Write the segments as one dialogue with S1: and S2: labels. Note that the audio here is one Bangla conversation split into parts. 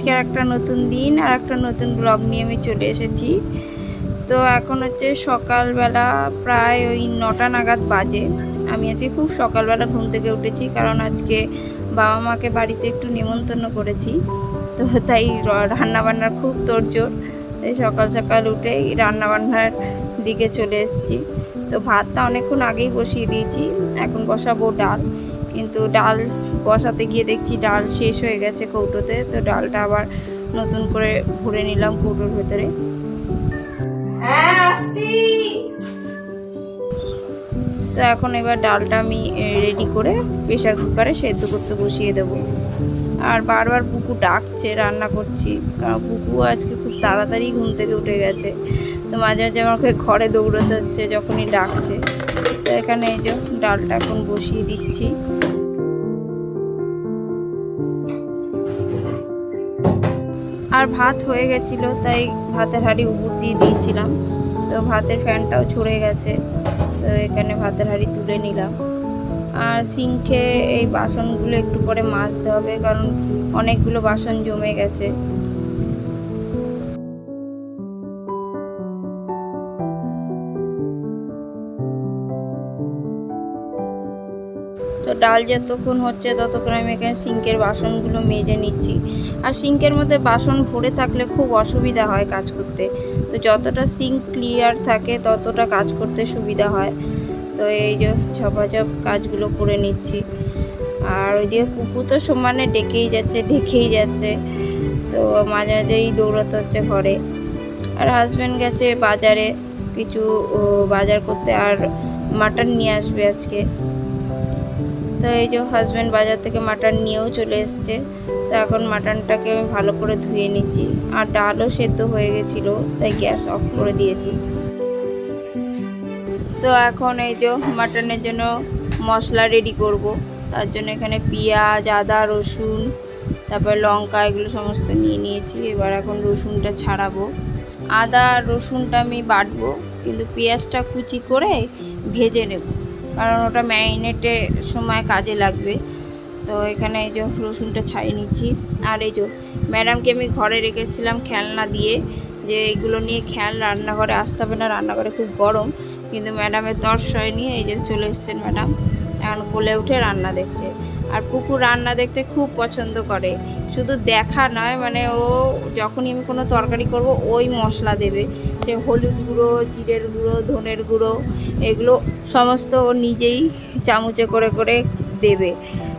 S1: আজকের একটা নতুন দিন আর একটা নতুন ব্লগ নিয়ে আমি চলে এসেছি। তো এখন হচ্ছে সকালবেলা প্রায় ওই নটা নাগাদ বাজে। আমি আজকে খুব সকালবেলা ঘুম থেকে উঠেছি কারণ আজকে বাবা মাকে বাড়িতে একটু নিমন্ত্রণ করেছি। তো তাই রান্না বান্নার খুব তোড়জোড়। তাই সকাল সকাল উঠেই রান্নাবান্নার দিকে চলে এসেছি। তো ভাতটা অনেকক্ষণ আগেই বসিয়ে দিয়েছি। এখন বসাবো ডাল। কিন্তু ডাল বসাতে গিয়ে দেখছি ডাল শেষ হয়ে গেছে কৌটোতে তো ডালটা আবার নতুন করে ভরে নিলাম কৌটোর ভেতরে।
S2: হ্যাঁ
S1: তো এখন এবার ডালটা আমি রেডি করে প্রেশার কুকারে সেদ্ধ করতে বসিয়ে দেবো। আর বারবার পুকু ডাকছে রান্না করছি। কারণ পুকু আজকে খুব তাড়াতাড়ি ঘুম থেকে উঠে গেছে। তো মাঝে মাঝে আমাকে ঘরে দৌড়তে হচ্ছে যখনই ডাকছে। তো এখানে এই যে ডালটা এখন বসিয়ে দিচ্ছি। আর ভাত হয়ে গেছিল, তাই ভাতের হাঁড়ি উপর দিয়ে দিয়েছিলাম। তো ভাতের ফ্যানটাও ছড়ে গেছে, তো এখানে ভাতের হাঁড়ি তুলে নিলাম। আর সিঙ্কে এই বাসনগুলো একটু পরে মাজতে হবে, কারণ অনেকগুলো বাসন জমে গেছে। তো ডাল যতক্ষণ হচ্ছে ততক্ষণ আমি এখানে সিঙ্কের বাসনগুলো মেজে নিচ্ছি। আর সিঙ্কের মধ্যে বাসন ভরে থাকলে খুব অসুবিধা হয় কাজ করতে। তো যতটা সিঙ্ক ক্লিয়ার থাকে ততটা কাজ করতে সুবিধা হয়। তো এই যে ঝপাঝপ কাজগুলো করে নিচ্ছি। আর ওই ওইদিকে কুকু তো সমানে ডেকেই যাচ্ছে ডেকেই যাচ্ছে। তো মাঝে মাঝেই দৌড়াতে হচ্ছে ঘরে। আর হাজব্যান্ড গেছে বাজারে, কিছু বাজার করতে। আর মাটন নিয়ে আসবে আজকে। তো এই যে হাজব্যান্ড বাজার থেকে মাটন নিয়েও চলে এসছে। তো এখন মাটনটাকে আমি ভালো করে ধুয়ে নিচ্ছি। আর ডালও সেদ্ধ হয়ে গেছিল, তাই গ্যাস অফ করে দিয়েছি। তো এখন এই যে মাটনের জন্য মশলা রেডি করব। তার জন্য এখানে পেঁয়াজ, আদা, রসুন, তারপর লঙ্কা এগুলো সমস্ত নিয়ে নিয়েছি। এবার এখন রসুনটা ছাড়াবো। আদা রসুনটা আমি বাটবো, কিন্তু পেঁয়াজটা কুচি করে ভেজে নেব। কারণ ওটা ম্যারিনেটের সময় কাজে লাগবে। তো এখানে এই যে রসুনটা ছাড়িয়ে নিচ্ছি। আর এই যে ম্যাডামকে আমি ঘরে রেখেছিলাম খেলনা দিয়ে, যে এগুলো নিয়ে খেয়াল রান্নাঘরে আসতে হবে না, রান্নাঘরে খুব গরম। কিন্তু ম্যাডামের দর্শয় নিয়ে এই যে চলে এসছেন ম্যাডাম। এখন কোলে উঠে রান্না দেখছে। আর পুকুর রান্না দেখতে খুব পছন্দ করে। শুধু দেখা নয় মানে ও যখনই আমি কোনো তরকারি করব, ওই মশলা দেবে। সে হলুদ গুঁড়ো, জিরের গুঁড়ো, ধনের গুঁড়ো, এগুলো সমস্ত ও নিজেই চামচে করে করে দেবে।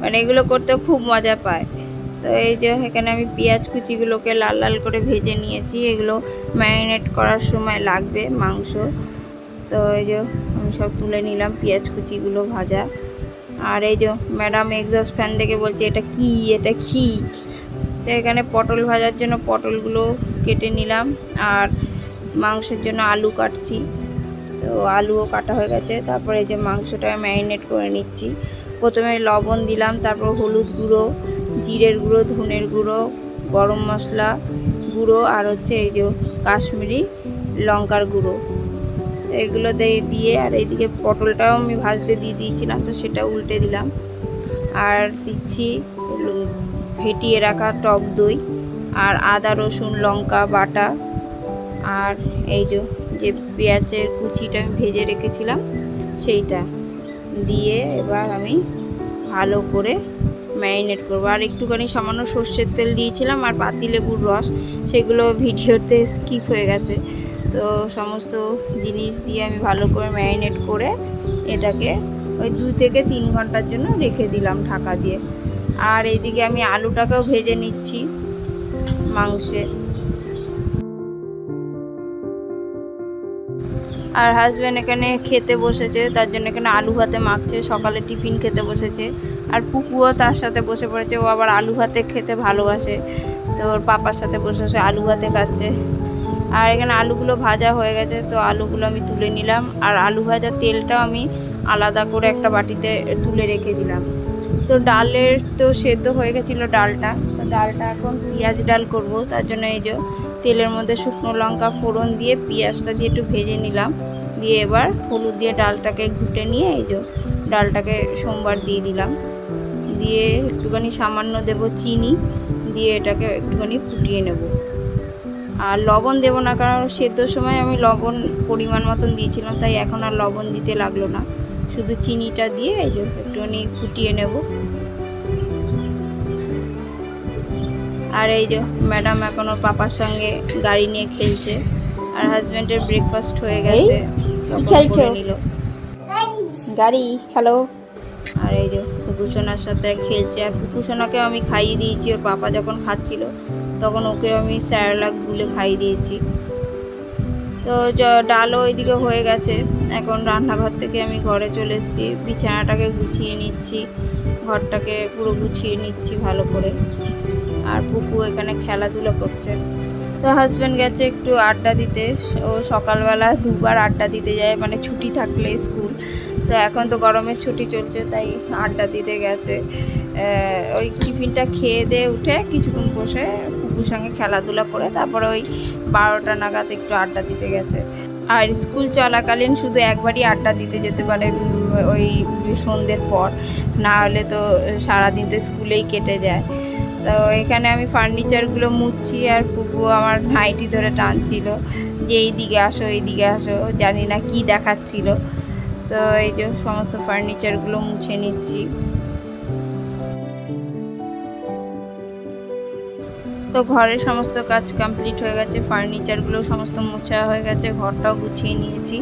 S1: মানে এগুলো করতে খুব মজা পায়। তো এই যে এখানে আমি পেঁয়াজ কুচিগুলোকে লাল লাল করে ভেজে নিয়েছি। এগুলো ম্যারিনেট করার সময় লাগবে মাংস। তো এই যে আমি সব তুলে নিলাম পেঁয়াজ কুচিগুলো ভাজা। আর এই যে ম্যাডাম এক্সস্ট ফ্যান দেখে বলছে, এটা কি? এটা কি? তো এখানে পটল ভাজার জন্য পটলগুলো কেটে নিলাম, আর মাংসের জন্য আলু কাটছি। তো আলুও কাটা হয়ে গেছে, তারপরে এই যে মাংসটা ম্যারিনেট করে নিচ্ছি। প্রথমে লবণ দিলাম, তারপর হলুদ গুঁড়ো, জিরের গুঁড়ো, ধনের গুঁড়ো, গরম মশলা গুঁড়ো, আর হচ্ছে এই যে কাশ্মীরি লঙ্কার গুঁড়ো। এগুলো দিয়ে দিয়ে, আর এইদিকে পটলটাও আমি ভাজতে দিয়ে দিয়েছিলাম তো সেটা উল্টে দিলাম। আর দিচ্ছি ফেটিয়ে রাখা টক দই, আর আদা, রসুন, লঙ্কা, বাটা, আর এই যে যে পেঁয়াজের কুচিটা আমি ভেজে রেখেছিলাম, সেইটা। দিয়ে এবার আমি ভালো করে ম্যারিনেট করব। আর একটুখানি সামান্য সর্ষের তেল দিয়েছিলাম আর পাতিলেবুর রস, সেগুলো ভিডিওতে স্কিপ হয়ে গেছে। তো সমস্ত জিনিস দিয়ে আমি ভালো করে ম্যারিনেট করে এটাকে ওই দুই থেকে তিন ঘণ্টার জন্য রেখে দিলাম ঢাকা দিয়ে। আর এইদিকে আমি আলুটাকেও ভেজে নিচ্ছি মাংসে। আর হাজব্যান্ড এখানে খেতে বসেছে, তার জন্য এখানে আলু ভাতে মাখছে, সকালে টিফিন খেতে বসেছে। আর পুকুও তার সাথে বসে পড়েছে, ও আবার আলু ভাতে খেতে ভালোবাসে। তো ওর পাপার সাথে বসে বসে আলু ভাতে খাচ্ছে। আর এখানে আলুগুলো ভাজা হয়ে গেছে, তো আলুগুলো আমি তুলে নিলাম। আর আলু ভাজা তেলটাও আমি আলাদা করে একটা বাটিতে তুলে রেখে দিলাম। তো ডালের তো সেদ্ধ হয়ে গেছিল ডালটা। তো ডালটা এখন পেঁয়াজ ডাল করব, তার জন্য এই যে তেলের মধ্যে শুকনো লঙ্কা ফোড়ন দিয়ে পেঁয়াজটা দিয়ে একটু ভেজে নিলাম। দিয়ে এবার হলুদ দিয়ে ডালটাকে ঘুটে নিয়ে এই যে ডালটাকে সোমবার দিয়ে দিলাম। দিয়ে একটুখানি সামান্য দেব চিনি দিয়ে এটাকে একটুখানি ফুটিয়ে নেব। আর লবণ দেবো না কারণ সেদ্ধর সময় আমি লবণ পরিমাণ মতন দিয়েছিলাম তাই এখন আর লবণ দিতে লাগল না। শুধু চিনিটা দিয়ে এই যে একটুখানি ফুটিয়ে নেব। আর এই যে ম্যাডাম এখন ওর পাপার সঙ্গে গাড়ি নিয়ে খেলছে আর হাজব্যান্ডের ব্রেকফাস্ট হয়ে গেছে
S2: খেলছো? গাড়ি খেলো।
S1: আর এই যে কুকুসোনার সাথে খেলছে। আর কুকুসোনাকে আমি খাইয়ে দিয়েছি, ওর পাপা যখন খাচ্ছিল, তখন ওকে আমি স্যারলাক গুলে খাইয়ে দিয়েছি। তো ডালও ওইদিকে হয়ে গেছে। এখন রান্নাঘর থেকে আমি ঘরে চলে এসেছি। বিছানাটাকে গুছিয়ে নিচ্ছি, ঘরটাকে পুরো গুছিয়ে নিচ্ছি ভালো করে। আর পুকু এখানে খেলাধুলা করছে। তো হাজব্যান্ড গেছে একটু আড্ডা দিতে। ও সকালবেলা দুবার আড্ডা দিতে যায় মানে ছুটি থাকলে স্কুল। তো এখন তো গরমের ছুটি চলছে, তাই আড্ডা দিতে গেছে। ওই টিফিনটা খেয়ে দিয়ে উঠে কিছুক্ষণ বসে কুকুর সঙ্গে খেলাধুলা করে, তারপরে ওই বারোটা নাগাদ একটু আড্ডা দিতে গেছে। আর স্কুল চলাকালীন শুধু একবারই আড্ডা দিতে যেতে পারে ওই সন্ধ্যের পর। না হলে তো সারাদিন তো স্কুলেই কেটে যায়। তো এখানে আমি ফার্নিচারগুলো মুছছি আর কুকু আমার নাইটি ধরে টানছিল যে এই দিকে আসো এই দিকে আসো জানি না কি দেখাচ্ছিল। তো এই যে সমস্ত ফার্নিচারগুলো মুছে নিচ্ছি। তো ঘরের সমস্ত কাজ কমপ্লিট হয়ে গেছে ফার্নিচারগুলো সমস্ত মোছা হয়ে গেছে, ঘরটাও গুছিয়ে নিয়েছি।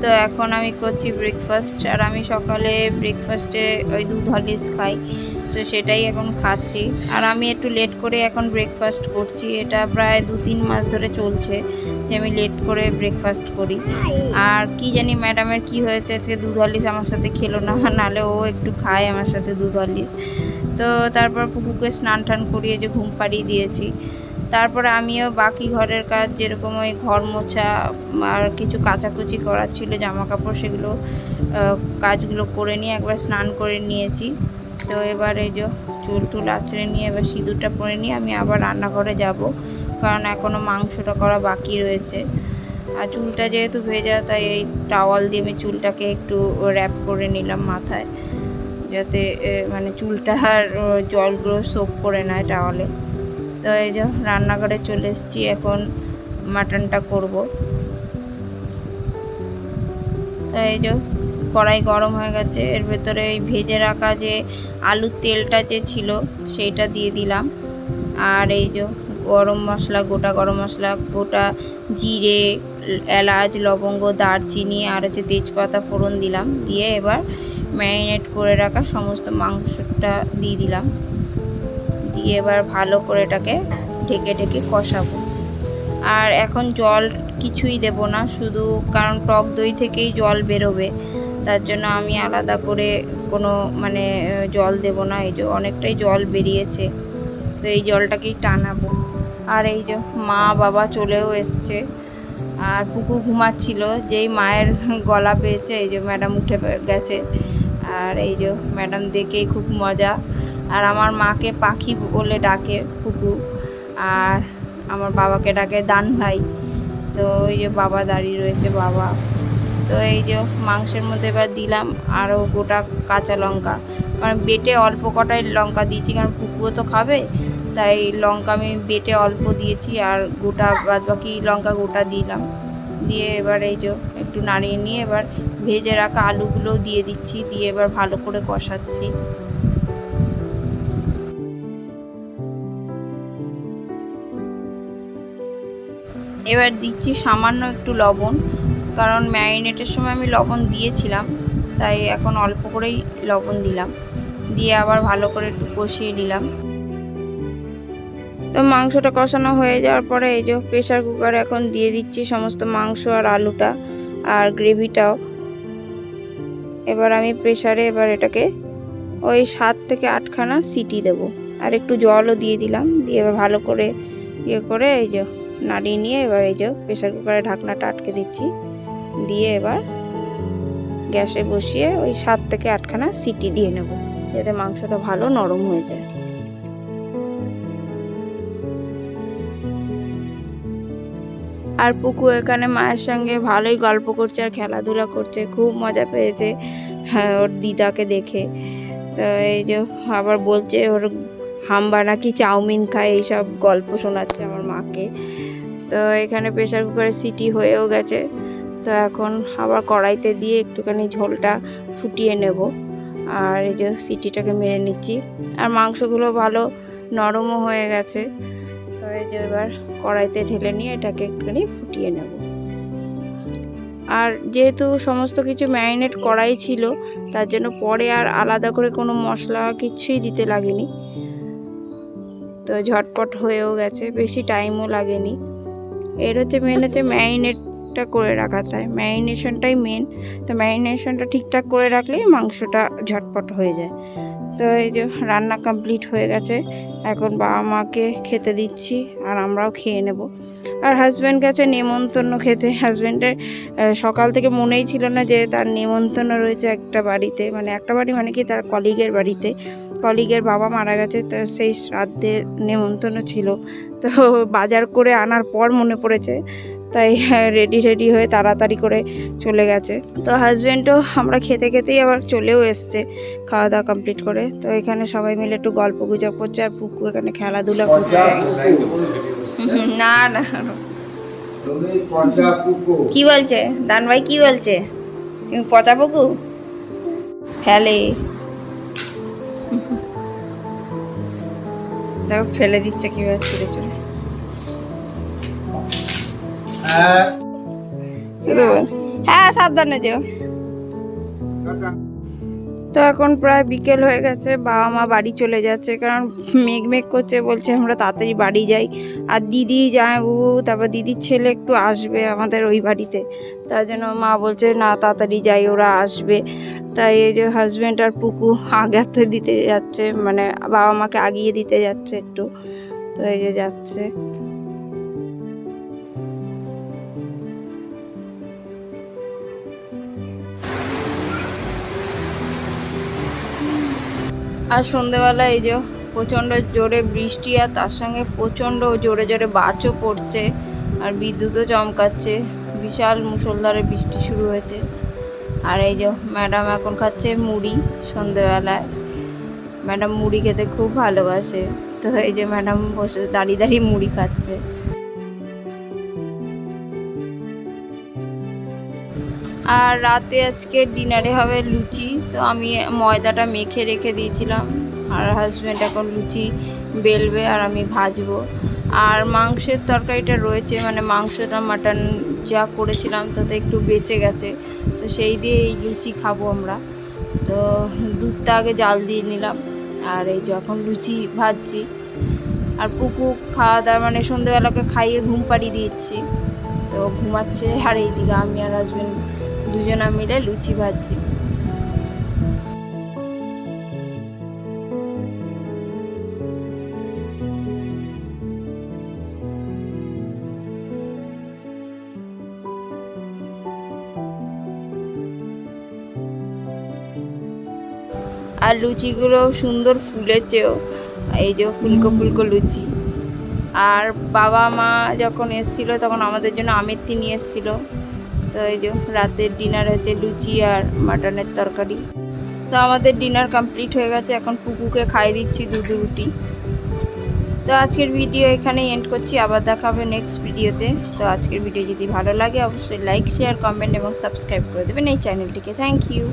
S1: তো এখন আমি করছি ব্রেকফাস্ট আর আমি সকালে ব্রেকফাস্টে ওই দুধ হরলিক্স খাই। তো সেটাই এখন খাচ্ছি। আর আমি একটু লেট করে এখন ব্রেকফাস্ট করছি। এটা প্রায় দু তিন মাস ধরে চলছে যে আমি লেট করে ব্রেকফাস্ট করি। আর কি জানি ম্যাডামের কি হয়েছে, আজকে দুধ হরলিক্স আমার সাথে খেলো না, নাহলে ও একটু খায় আমার সাথে দুধ হরলিক্স। তো তারপর পুকুকে স্নান টান করিয়ে যে ঘুম পাড়িয়ে দিয়েছি। তারপরে আমিও বাকি ঘরের কাজ, যেরকম ওই ঘর মোছা আর কিছু কাচাকুচি করার ছিল জামা কাপড় সেগুলো কাজগুলো করে নিয়ে একবার স্নান করে নিয়েছি। তো এবার এই যে চুল টুল আঁচড়ে নিয়ে এবার সিঁদুরটা পরে নিয়ে আমি আবার রান্নাঘরে যাব। কারণ এখনও মাংসটা করা বাকি রয়েছে। আর চুলটা যেহেতু ভেজা, তাই এই টাওয়াল দিয়ে আমি চুলটাকে একটু র্যাপ করে নিলাম মাথায়। যাতে মানে চুলটা আর জলগুলো সোপ করে নেয় টাওয়ালে তো এই যে রান্নাঘরে চলে এসেছি, এখন মাটনটা করব। তো এই যে কড়াই গরম হয়ে গেছে। এর ভেতরে এই ভেজে রাখা যে আলুর তেলটা যে ছিল, সেইটা দিয়ে দিলাম। আর এই যে গরম মশলা, গোটা গরম মশলা, গোটা জিরে, এলাচ, লবঙ্গ, দারচিনি, আর হচ্ছে তেজপাতা ফোড়ন দিলাম। দিয়ে এবার ম্যারিনেট করে রাখা সমস্ত মাংসটা দিয়ে দিলাম। দিয়ে এবার ভালো করে এটাকে ঢেকে ঢেকে কষাবো। আর এখন জল কিছুই দেব না, শুধু কারণ টক দই থেকেই জল বেরোবে। তার জন্য আমি আলাদা করে কোনো মানে জল দেব না। এই যে অনেকটাই জল বেরিয়েছে। তো এই জলটাকেই টানাবো। আর এই যে মা বাবা চলেও এসছে। আর পুকু ঘুমাচ্ছিল। যেই মায়ের গলা পেয়েছে, এই যে ম্যাডাম উঠে গেছে। আর এই যে ম্যাডাম দেখেই খুব মজা। আর আমার মাকে পাখি বলে ডাকে পুকু। আর আমার বাবাকে ডাকে দান ভাই তো ওই যে বাবা দাঁড়িয়ে রয়েছে, বাবা। তো এই যে মাংসের মধ্যে এবার দিলাম আরও গোটা কাঁচা লঙ্কা। কারণ বেটে অল্প কটাই লঙ্কা দিয়েছি, কারণ পুকুও তো খাবে। তাই লঙ্কা আমি বেটে অল্প দিয়েছি আর গোটা বাদ বাকি লঙ্কা গোটা দিলাম। দিয়ে এবার এই যে একটু নাড়িয়ে নিয়ে এবার ভেজে রাখা আলুগুলোও দিয়ে দিচ্ছি, দিয়ে এবার ভালো করে কষাচ্ছি। এবার দিচ্ছি সামান্য একটু লবণ। কারণ ম্যারিনেটের সময় আমি লবণ দিয়েছিলাম, তাই এখন অল্প করেই লবণ দিলাম। দিয়ে আবার ভালো করে একটু কষিয়ে নিলাম। তো মাংসটা কষানো হয়ে যাওয়ার পরে এই যে প্রেশার কুকারে এখন দিয়ে দিচ্ছি সমস্ত মাংস আর আলুটা আর গ্রেভিটাও। এবার আমি প্রেশারে এবার এটাকে ওই সাত থেকে আটখানা সিটি দেবো। আর একটু জলও দিয়ে দিলাম, দিয়ে এবার ভালো করে ইয়ে করে এই যে নাড়িয়ে নিয়ে এবার এই যে প্রেশার কুকারে ঢাকনাটা আটকে দিচ্ছি। দিয়ে এবার গ্যাসে বসিয়ে ওই সাত থেকে আটখানা সিটি দিয়ে নেব, যাতে মাংসটা ভালো নরম হয়ে যায়। আর পুকু এখানে মায়ের সঙ্গে ভালোই গল্প করছে আর খেলাধুলা করছে, খুব মজা পেয়েছে হ্যাঁ ওর দিদাকে দেখে। তো এই যে আবার বলছে ওর হাম্বা নাকি চাউমিন খায়, এইসব গল্প শোনাচ্ছে আমার মাকে। তো এখানে প্রেশার কুকারে সিটি হয়েও গেছে। তো এখন আবার কড়াইতে দিয়ে একটুখানি ঝোলটা ফুটিয়ে নেব। আর এই যে সিটিটাকে মেরে নিচ্ছি। আর মাংসগুলো ভালো নরমও হয়ে গেছে। তো এই যে এবার কড়াইতে ঢেলে নিয়ে এটাকে একটুখানি ফুটিয়ে নেব। আর যেহেতু সমস্ত কিছু ম্যারিনেট করাই ছিল, তার জন্য পরে আর আলাদা করে কোনো মশলা কিছুই দিতে লাগেনি। তো ঝটপট হয়েও গেছে, বেশি টাইমও লাগেনি। এর হচ্ছে মেন হচ্ছে ম্যারিনেটটা করে রাখা রাখাটাই ম্যারিনেশনটাই মেন তো ম্যারিনেশনটা ঠিকঠাক করে রাখলেই মাংসটা ঝটপট হয়ে যায়। তো এই যে রান্না কমপ্লিট হয়ে গেছে। এখন বাবা মাকে খেতে দিচ্ছি আর আমরাও খেয়ে নেব। আর হাজব্যান্ড গেছে নেমন্তন্ন খেতে। হাজব্যান্ডের সকাল থেকে মনেই ছিল না যে তার নেমন্তন্ন রয়েছে একটা বাড়িতে। মানে একটা বাড়ি মানে কি? তার কলিগের বাড়িতে। কলিগের বাবা মারা গেছে। তো সেই শ্রাদ্ধের নেমন্তন্ন ছিল। তো বাজার করে আনার পর মনে পড়েছে তাই রেডি রেডি হয়ে তাড়াতাড়ি করে চলে গেছে। তো হাজব্যান্ডও আমরা খেতে খেতেই আবার চলেও এসছে খাওয়া দাওয়া কমপ্লিট করে। তো এখানে সবাই মিলে একটু গল্প গুজব করছে আর পুকু এখানে খেলাধুলা করছে। না না। কি বলছে? দান ভাই কি বলছে? তুমি পচা পুকু? ফেলে। দেখো ফেলে দিচ্ছে কীভাবে চুরে চুরে
S3: হ্যাঁ।
S1: হ্যাঁ সাবধানে যেও। তো এখন প্রায় বিকেল হয়ে গেছে বাবা মা বাড়ি চলে যাচ্ছে কারণ মেঘ মেঘ করছে বলছে আমরা তাড়াতাড়ি বাড়ি যাই। আর দিদি জামাইবাবু তারপর দিদির ছেলে একটু আসবে আমাদের ওই বাড়িতে। তার জন্য মা বলছে না তাড়াতাড়ি যাই ওরা আসবে। তাই এই যে হাজব্যান্ড আর পুকু আগাতে দিতে যাচ্ছে মানে বাবা মাকে আগিয়ে দিতে যাচ্ছে একটু। তো এই যে যাচ্ছে। আর সন্ধেবেলা এই যে প্রচণ্ড জোরে বৃষ্টি আর তার সঙ্গে প্রচণ্ড জোরে জোরে বাজও পড়ছে আর বিদ্যুৎও চমকাচ্ছে। বিশাল মুষলধারে বৃষ্টি শুরু হয়েছে। আর এই যে ম্যাডাম এখন খাচ্ছে মুড়ি সন্ধেবেলায়। ম্যাডাম মুড়ি খেতে খুব ভালোবাসে। তো এই যে ম্যাডাম বসে দাঁড়িয়ে দাঁড়িয়ে মুড়ি খাচ্ছে। আর রাতে আজকে ডিনারে হবে লুচি, তো আমি ময়দাটা মেখে রেখে দিয়েছিলাম। আর হাজব্যান্ড এখন লুচি বেলবে আর আমি ভাজবো। আর মাংসের তরকারিটা রয়েছে মানে মাংসটা মাটন যা করেছিলাম তাতে একটু বেঁচে গেছে। তো সেই দিয়ে এই লুচি খাব আমরা। তো দুধটা আগে জাল দিয়ে নিলাম। আর এই যখন লুচি ভাজছি। আর পুকু খাওয়া দাওয়া মানে সন্ধেবেলাকে খাইয়ে ঘুম পাড়িয়ে দিয়েছি। তো ঘুমাচ্ছে আর এইদিকে আমি আর হাজব্যান্ড দুজনা মিলে লুচি ভাজছি। আর লুচিগুলো সুন্দর ফুলেছেও, এই যে ফুলকো ফুলকো লুচি। আর বাবা মা যখন এসেছিল, তখন আমাদের জন্য আমেথি নিয়ে এসেছিল। তো এই যে রাতের ডিনার হয়েছে লুচি আর মাটনের তরকারি। তো আমাদের ডিনার কমপ্লিট হয়ে গেছে, এখন পুকুকে খাই দিচ্ছি দুধ রুটি। তো আজকের ভিডিও এখানেই এন্ড করছি, আবার দেখা হবে নেক্সট ভিডিওতে তো। আজকের ভিডিও যদি ভালো লাগে, অবশ্যই লাইক শেয়ার কমেন্ট এবং সাবস্ক্রাইব করে দেবেন এই চ্যানেলটিকে থ্যাংক ইউ